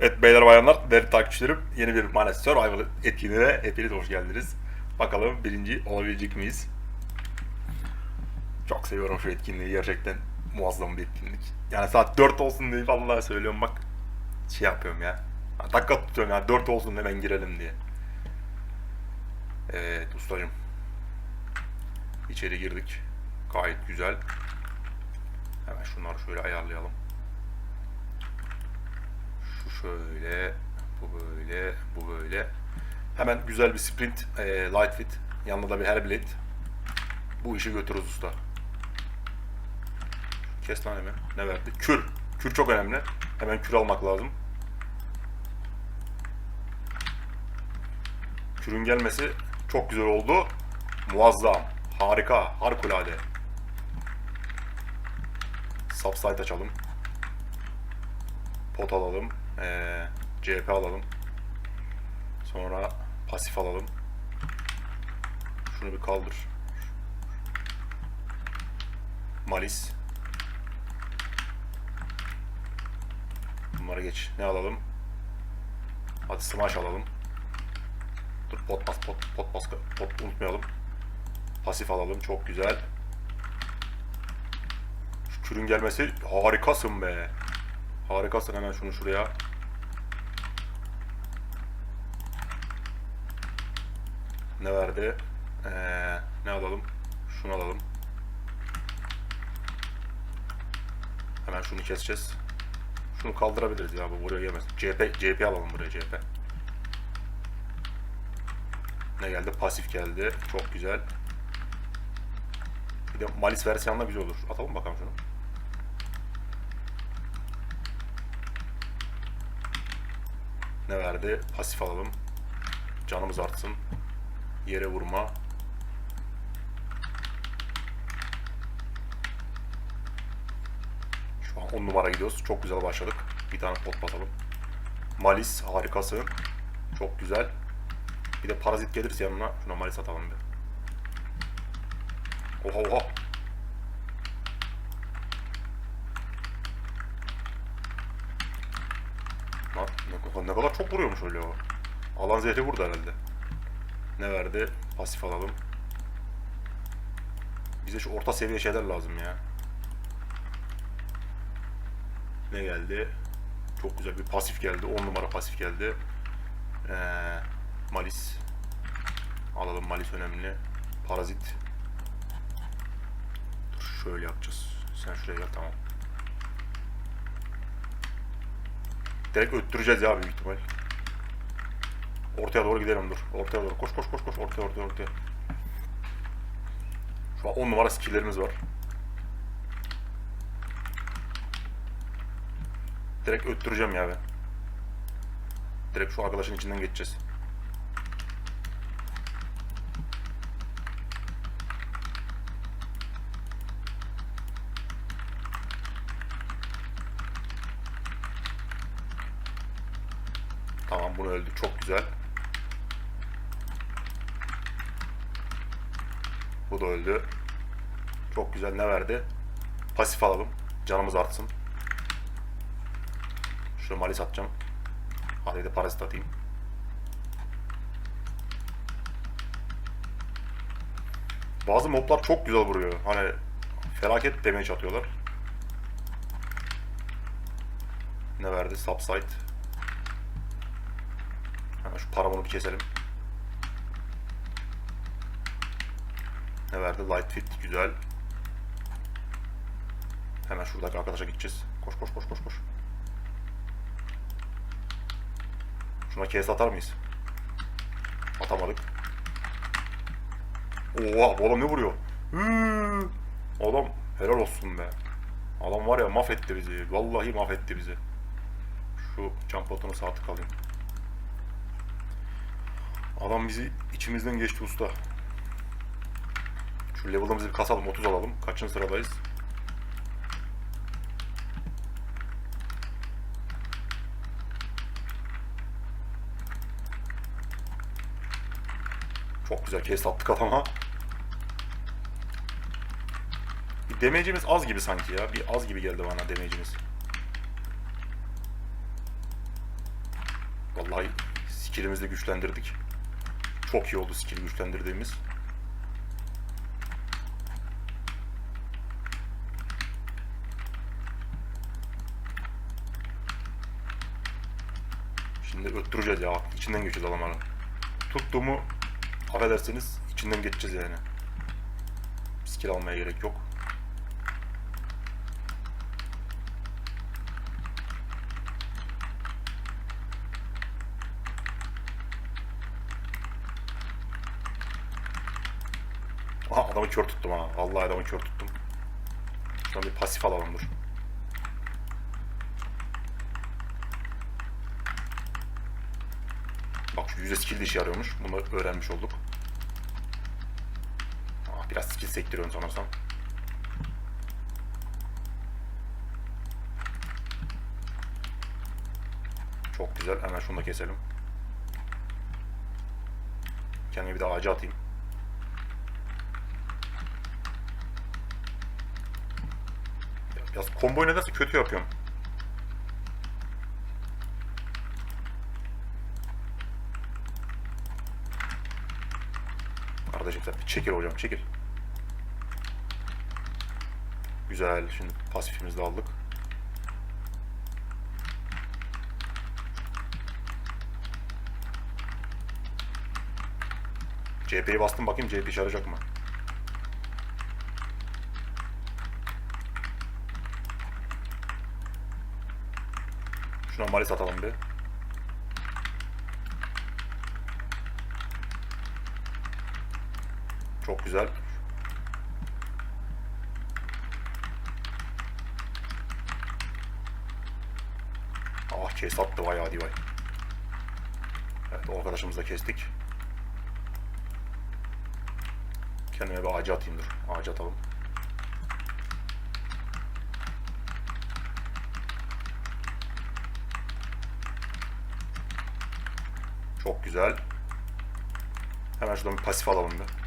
Evet beyler bayanlar, değerli takipçilerim yeni bir Manes Survival etkinliğine hepiniz hoş geldiniz. Bakalım birinci olabilecek miyiz? Çok seviyorum şu etkinliği gerçekten muazzam bir etkinlik. Yani saat 4 olsun diye vallahi söylüyorum bak şey yapıyorum ya. Ha, Dakika tutuyorum ya 4 olsun hemen girelim diye. Evet ustacım. İçeri girdik. Gayet güzel. Hemen şunları şöyle ayarlayalım. Şöyle, bu böyle, bu böyle. Hemen güzel bir sprint, e, light fit, yanında da bir herblade. Bu işi götürürüz usta. Kes lan hemen. Ne verdi? Kür. Kür çok önemli. Hemen kür almak lazım. Kürün gelmesi çok güzel oldu. Muazzam. Harika. Harikulade. Subsite açalım. Pot alalım. Ee, CHP alalım. Sonra pasif alalım. Şunu bir kaldır. Malis. Bunları geç. Ne alalım? Hadi smash alalım. Dur pot bas pot pot bas pot unutmayalım. Pasif alalım. Çok güzel. Şu kürün gelmesi harikasın be. Harikasın hemen şunu şuraya. Ne verdi? Ee, ne alalım? Şunu alalım. Hemen şunu keseceğiz. Şunu kaldırabiliriz ya bu buraya gelmez. CHP, CHP alalım buraya CHP. Ne geldi? Pasif geldi. Çok güzel. Bir de Malis versiyonla güzel olur. Atalım bakalım şunu. Ne verdi? Pasif alalım. Canımız artsın. Yere vurma. Şu an 10 numara gidiyoruz. Çok güzel başladık. Bir tane pot basalım. Malis harikası. Çok güzel. Bir de parazit gelirse yanına şuna malis atalım bir. Oha oha. Ne, kadar- çok vuruyormuş öyle o. Alan zehri vurdu herhalde. Ne verdi? Pasif alalım. Bize şu orta seviye şeyler lazım ya. Ne geldi? Çok güzel bir pasif geldi. 10 numara pasif geldi. Ee, Malis. Alalım Malis önemli. Parazit. Dur şöyle yapacağız. Sen şuraya gel tamam. Direkt öttüreceğiz ya büyük ihtimal. Ortaya doğru gidelim dur. Ortaya doğru. Koş koş koş koş. Ortaya ortaya ortaya. Şu an 10 numara skilllerimiz var. Direkt öttüreceğim ya ben. Direkt şu arkadaşın içinden geçeceğiz. Tamam bunu öldük. Çok güzel. Da öldü. Çok güzel. Ne verdi? Pasif alalım. Canımız artsın. Şöyle malis atacağım. Hadi de parazit atayım. Bazı moblar çok güzel vuruyor. Hani felaket damage atıyorlar. Ne verdi? Subside. Hemen şu paramonu bir keselim. Ne verdi? Light fit. Güzel. Hemen şuradaki arkadaşa gideceğiz. Koş koş koş koş koş. Şuna kes atar mıyız? Atamadık. Oha bu adam ne vuruyor? Hıı. Adam helal olsun be. Adam var ya mahvetti bizi. Vallahi mahvetti bizi. Şu can potunu sağ tık. Adam bizi içimizden geçti usta. Şu level'ımızı bir kasalım 30 alalım. Kaçıncı sıradayız? Çok güzel case attık adama. Bir damage'imiz az gibi sanki ya. Bir az gibi geldi bana damage'imiz. Vallahi skillimizi güçlendirdik. Çok iyi oldu skill'i güçlendirdiğimiz. Öttüreceğiz ya. İçinden geçeceğiz adamların. Tuttuğumu affedersiniz içinden geçeceğiz yani. Skill almaya gerek yok. Aha adamı kör tuttum ha. Vallahi adamı kör tuttum. Şu an bir pasif alalım dur. Yüzde skill de işe yarıyormuş. Bunu öğrenmiş olduk. Aa, biraz skill sektiriyorum sanırsam. Çok güzel. Hemen şunu da keselim. Kendime bir de ağaca atayım. Biraz komboyu nedense kötü yapıyorum. Bir çekil hocam çekil. Güzel. Şimdi pasifimizi de aldık. CHP'yi bastım bakayım CHP işe yarayacak mı? Şuna malis atalım bir. Çok güzel. Ah kes attı vay hadi vay. Evet o arkadaşımızı da kestik. Kendime bir ağaca atayım dur. Ağaca atalım. Çok güzel. Hemen şuradan bir pasif alalım bir.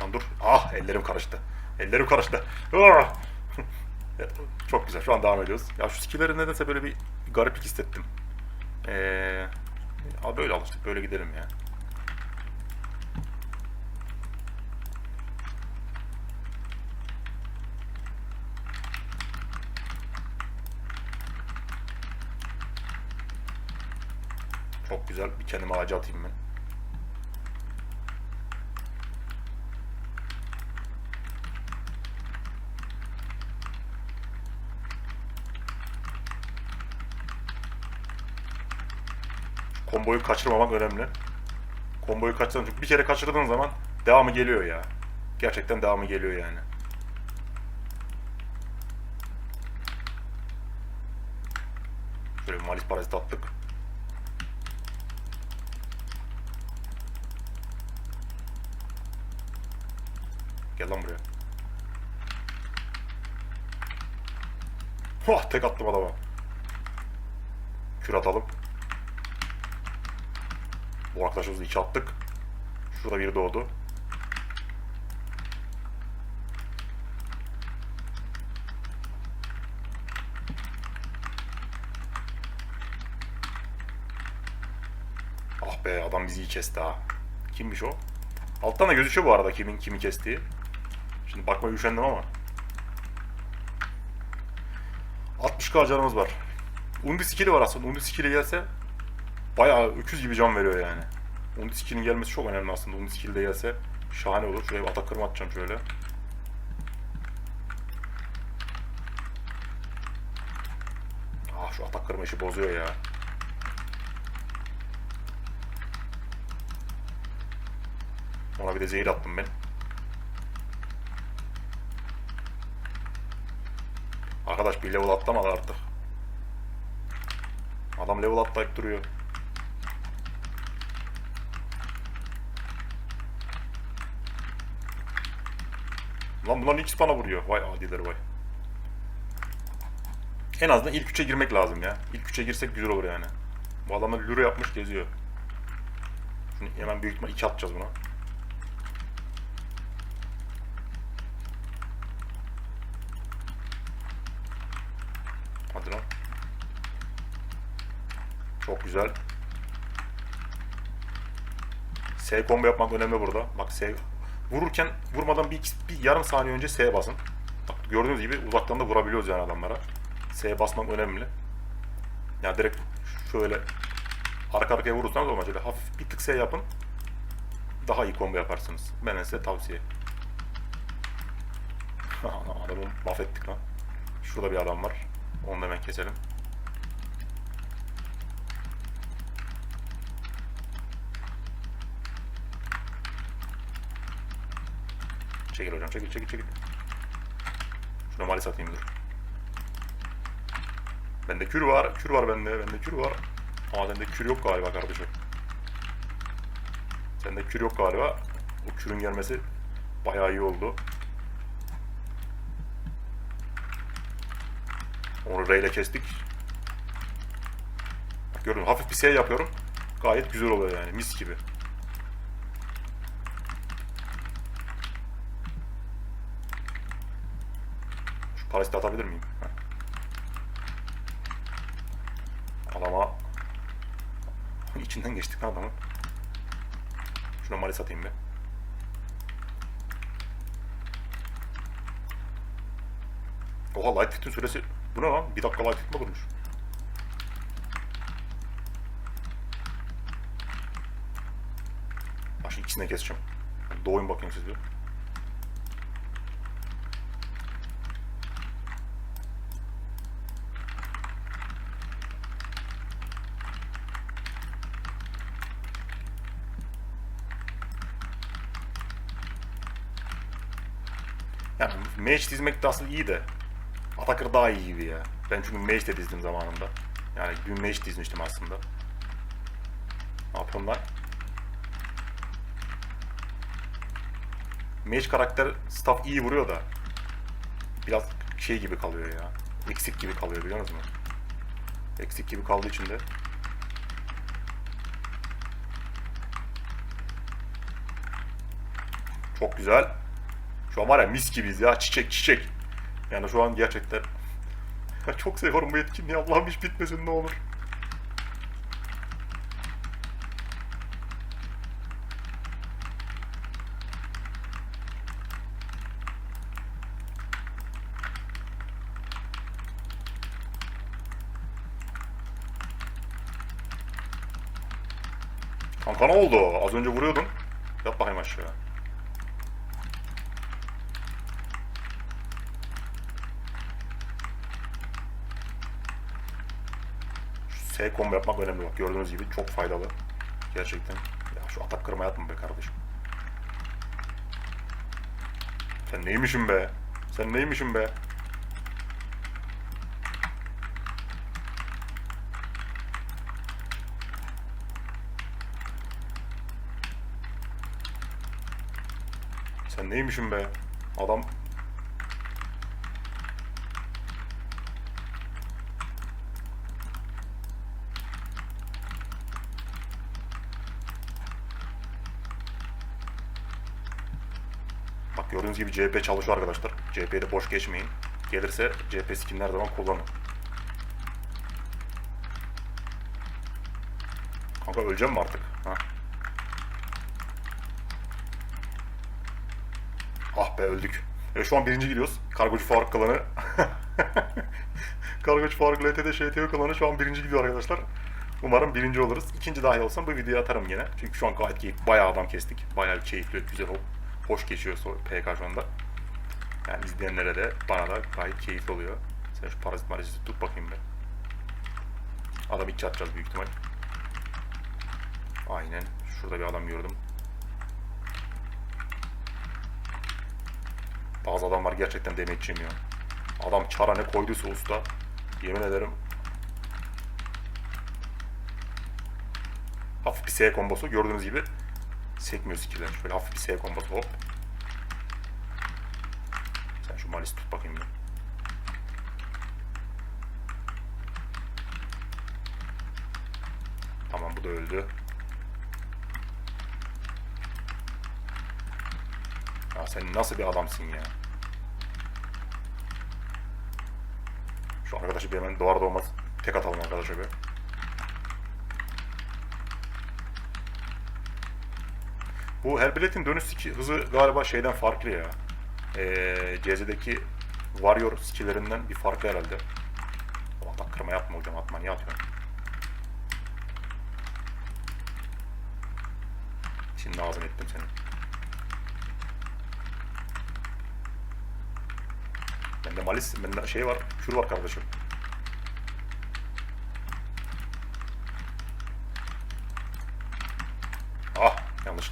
Lan dur. Ah ellerim karıştı. Ellerim karıştı. Ah! Çok güzel. Şu an devam ediyoruz. Ya şu skilleri nedense böyle bir gariplik hissettim. Ee, böyle alıştık. Böyle gidelim ya. Çok güzel. Bir kendime ağaca atayım ben. Komboyu kaçırmamak önemli. Komboyu kaçırdın çünkü bir kere kaçırdığın zaman devamı geliyor ya. Gerçekten devamı geliyor yani. Şöyle malis parazit attık. Gel lan buraya. Hah tek attım adama. Kür atalım. Bu arkadaşımızı iki attık. Şurada biri doğdu. Ah be adam bizi iyi kesti ha. Kimmiş o? Alttan da gözüküyor bu arada kimin kimi kestiği. Şimdi bakmaya üşendim ama. 60k canımız var. Undi skill'i var aslında. Undi skill'i gelse bayağı öküz gibi can veriyor yani. Undi skill'in gelmesi çok önemli aslında. Undi skill de gelse şahane olur. Şuraya bir atak kırma atacağım şöyle. Ah şu atak kırma işi bozuyor ya. Ona bir de zehir attım ben. Arkadaş bir level atlamadı artık. Adam level atlayıp duruyor. Lan bunların ikisi bana vuruyor. Vay adiler vay. En azından ilk üçe girmek lazım ya. İlk üçe girsek güzel olur yani. Bu adamlar lüre yapmış geziyor. Şimdi hemen büyük ihtimal iki atacağız buna. Hadi lan. Çok güzel. S combo yapmak önemli burada. Bak S vururken vurmadan bir, bir yarım saniye önce S basın. Bak gördüğünüz gibi uzaktan da vurabiliyoruz yani adamlara. S basmak önemli. Yani direkt şöyle arka arkaya vurursanız olmaz. Şöyle hafif bir tık S yapın. Daha iyi combo yaparsınız. Ben size tavsiye. Adamı mahvettik lan. Şurada bir adam var. Onu da hemen keselim. Çekil hocam çekil çekil çekil. Şuna mali satayım dur. Bende kür var. Kür var bende. Bende kür var. Ama sende kür yok galiba kardeşim. Sende kür yok galiba. O kürün gelmesi bayağı iyi oldu. Onu R ile kestik. Bak gördün mü? hafif bir S yapıyorum. Gayet güzel oluyor yani mis gibi. Şu paraziti atabilir miyim? Heh. Adama içinden geçtik lan adamın. Şuna mali satayım bir. Oha light fit'in süresi bu ne lan? Bir dakika light fit mi şimdi ikisini de keseceğim. Doğuyun bakayım siz bir. Yani mage dizmek de aslında iyi de Atakır daha iyi gibi ya. Ben çünkü mage de dizdim zamanında. Yani dün mage dizmiştim aslında. Ne yapıyorum lan? Mage karakter staff iyi vuruyor da biraz şey gibi kalıyor ya. Eksik gibi kalıyor biliyor musunuz? Eksik gibi kaldığı için de Çok güzel. Şu an var ya mis gibiyiz ya. Çiçek çiçek. Yani şu an gerçekten çok seviyorum bu etkinliği. Allah'ım hiç bitmesin ne olur. Kanka ne oldu? Az önce vuruyordun. Yat bakayım aşağı. S combo yapmak önemli bak gördüğünüz gibi çok faydalı. Gerçekten. Ya şu atak kırmaya atma be kardeşim. Sen neymişsin be? Sen neymişsin be? Sen neymişsin be? Adam Bak gördüğünüz gibi CHP çalışıyor arkadaşlar. CHP'de boş geçmeyin. Gelirse CHP skin her zaman kullanın. Kanka öleceğim mi artık? Ha? Ah be öldük. E, şu an birinci gidiyoruz. Kargocu Faruk klanı. Kargocu Faruk LTD ŞTO klanı şu an birinci gidiyor arkadaşlar. Umarım birinci oluruz. İkinci dahi olsam bu videoyu atarım yine. Çünkü şu an gayet keyif, bayağı adam kestik. Bayağı keyifli, güzel, hoş geçiyor so- PK şu anda. Yani izleyenlere de bana da gayet keyifli oluyor. Sen şu parazit maraziti tut bakayım bir. Adam içi atacağız büyük ihtimal. Aynen. Şurada bir adam gördüm. Bazı adamlar gerçekten damage yemiyor. Adam çara ne koyduysa usta. Yemin ederim. Hafif bir S kombosu gördüğünüz gibi sekmiyor skill'ler. Şöyle hafif bir S kombosu hop. Sen şu malisi tut bakayım bir. Tamam bu da öldü. Ya sen nasıl bir adamsın ya? Şu arkadaşı bir hemen doğar doğmaz tek atalım arkadaşa bir. Bu Hellblade'in dönüş ski- hızı galiba şeyden farklı ya. Ee, CZ'deki Warrior skillerinden bir farklı herhalde. Allah kırma yapma hocam atma niye atıyorsun? Şimdi ağzını ettim senin. Bende malis, bende şey var, kür var kardeşim. Ah,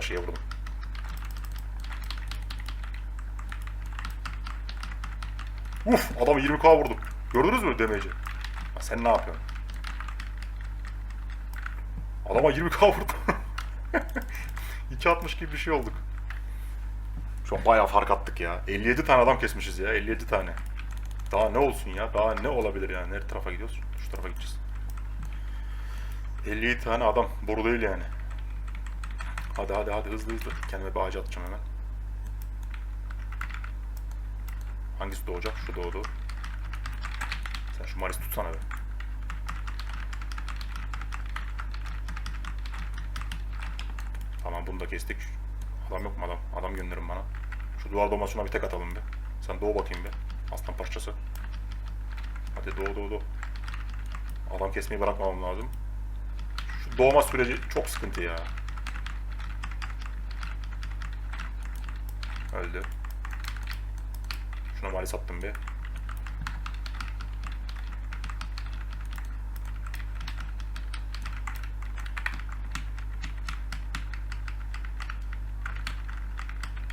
şeye vurdum. Uf, adam 20k vurdu. Gördünüz mü? Ya sen ne yapıyorsun? Adama 20k vurdu. 2.60 gibi bir şey olduk. Şu an bayağı fark attık ya. 57 tane adam kesmişiz ya. 57 tane. Daha ne olsun ya? Daha ne olabilir yani? Her tarafa gidiyoruz? Şu tarafa gideceğiz. 57 tane adam. Boru değil yani. Hadi hadi hadi hızlı hızlı. Kendime bir ağaca atacağım hemen. Hangisi doğacak? Şu doğdu. Sen şu Maris tutsana be. Tamam bunu da kestik. Adam yok mu adam? Adam gönderin bana. Şu duvar doğmasına bir tek atalım bir. Sen doğu bakayım bir. Aslan parçası. Hadi doğu doğu doğu. Adam kesmeyi bırakmamam lazım. Şu doğma süreci çok sıkıntı ya. Öldü. Şuna mali sattım bir.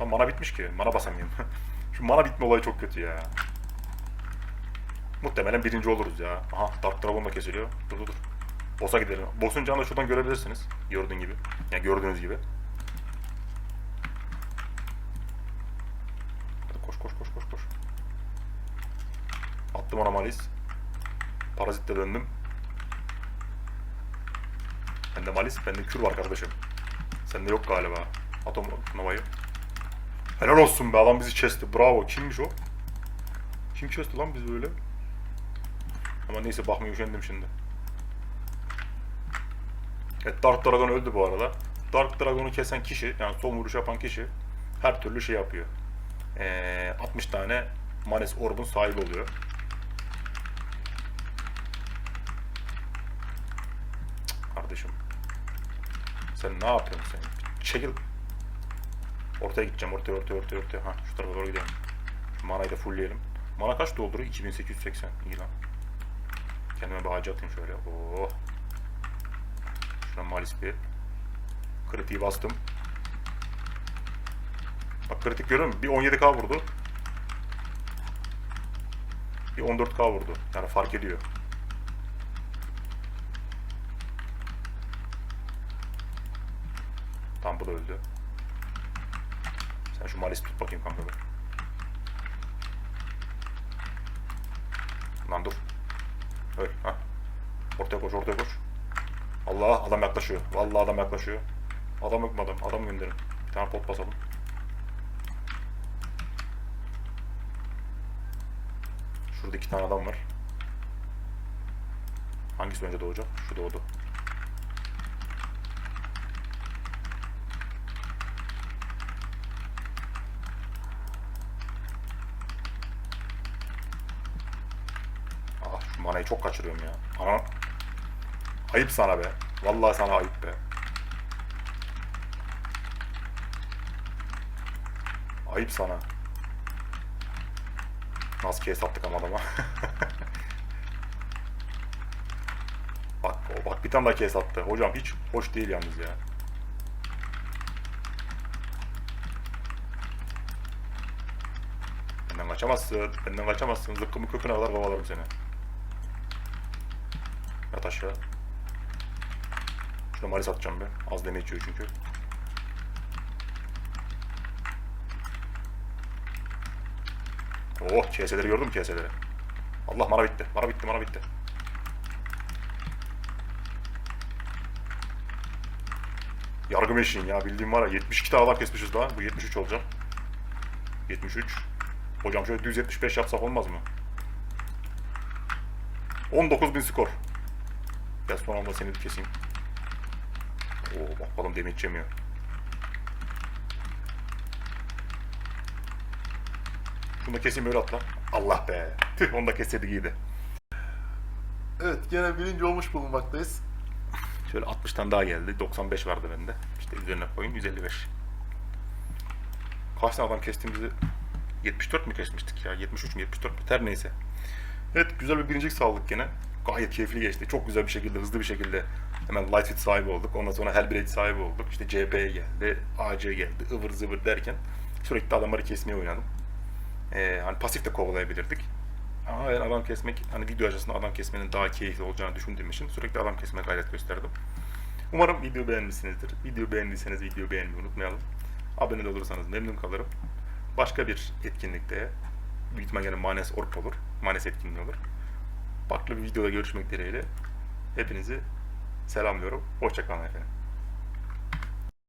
Lan mana bitmiş ki. Mana basamıyorum. Şu mana bitme olayı çok kötü ya. Muhtemelen birinci oluruz ya. Aha Dark Dragon da kesiliyor. Dur dur dur. Boss'a gidelim. Boss'un canını şuradan görebilirsiniz. Gördüğün gibi. Yani gördüğünüz gibi. Hadi koş koş koş koş koş. Attım ona malis. Parazitle döndüm. Bende malis, bende kür var kardeşim. Sende yok galiba. Atom Nova'yı. Helal olsun be adam bizi kesti. Bravo. Kimmiş o? Kim kesti lan bizi böyle? Ama neyse bakmaya üşendim şimdi. Evet Dark Dragon öldü bu arada. Dark Dragon'u kesen kişi yani son vuruş yapan kişi her türlü şey yapıyor. Ee, 60 tane Manes Orb'un sahibi oluyor. Kardeşim. Sen ne yapıyorsun sen? Çekil. Ortaya gideceğim. Ortaya, ortaya, ortaya, ortaya. Ha, şu tarafa doğru gidelim. Şu manayı da fullleyelim. Mana kaç dolduruyor? 2880. İyi lan. Kendime bir ağacı atayım şöyle. Oo. Şuna malis bir. Kritiği bastım. Bak kritik görüyor musun? Bir 17k vurdu. Bir 14k vurdu. Yani fark ediyor. Tam bu da öldü. Sen şu malis tut bakayım kanka be. Lan dur. Öl. Ha. Ortaya koş, ortaya koş. Allah adam yaklaşıyor. Vallahi adam yaklaşıyor. Adam yok mu adam? Adam gönderin. Bir tane pot basalım. Şurada iki tane adam var. Hangisi önce doğacak? Şu doğdu. Ah şu manayı çok kaçırıyorum ya. Ana. Ayıp sana be. Vallahi sana ayıp be. Ayıp sana. Nasıl kes attık ama adama. bak, bak bir tane daha kes attı. Hocam hiç hoş değil yalnız ya. Benden kaçamazsın. Benden kaçamazsın. Zıkkımı köküne kadar kovalarım seni. Yat aşağı. Şuna maris atacağım be. Az deme içiyor çünkü. Oh keseleri gördün mü? Allah mara bitti. Mara bitti, mara bitti. Yargı meşin ya bildiğim var ya 72 dağlar kesmişiz daha. Bu 73 olacak. 73. Hocam şöyle düz 75 yapsak olmaz mı? 19.000 skor. Gel son anda seni keseyim. Oo bakalım demir yemiyor. Şunu da keseyim öyle atla. Allah be. Tüh onu da kesseydik iyiydi. Evet gene birinci olmuş bulunmaktayız. Şöyle 60 tane daha geldi. 95 vardı bende. İşte üzerine koyun 155. Kaç tane adam kestiğimizi 74 mü kesmiştik ya? 73 mü 74 mü? Ter neyse. Evet güzel bir birincilik sağladık gene. Gayet keyifli geçti. Çok güzel bir şekilde, hızlı bir şekilde hemen Lightfit sahibi olduk. Ondan sonra Hellblade sahibi olduk. İşte CB geldi, AC geldi, ıvır zıvır derken sürekli adamları kesmeye oynadım. Ee, hani pasif de kovalayabilirdik. Ama yani adam kesmek, hani video aşamasında adam kesmenin daha keyifli olacağını düşündüğüm için sürekli adam kesmeye gayret gösterdim. Umarım video beğenmişsinizdir. Video beğendiyseniz videoyu beğenmeyi unutmayalım. Abone olursanız memnun kalırım. Başka bir etkinlikte, büyük ihtimalle Manes Orp olur. Manes etkinliği olur. Farklı bir videoda görüşmek dileğiyle. Hepinizi selamlıyorum. Hoşçakalın efendim.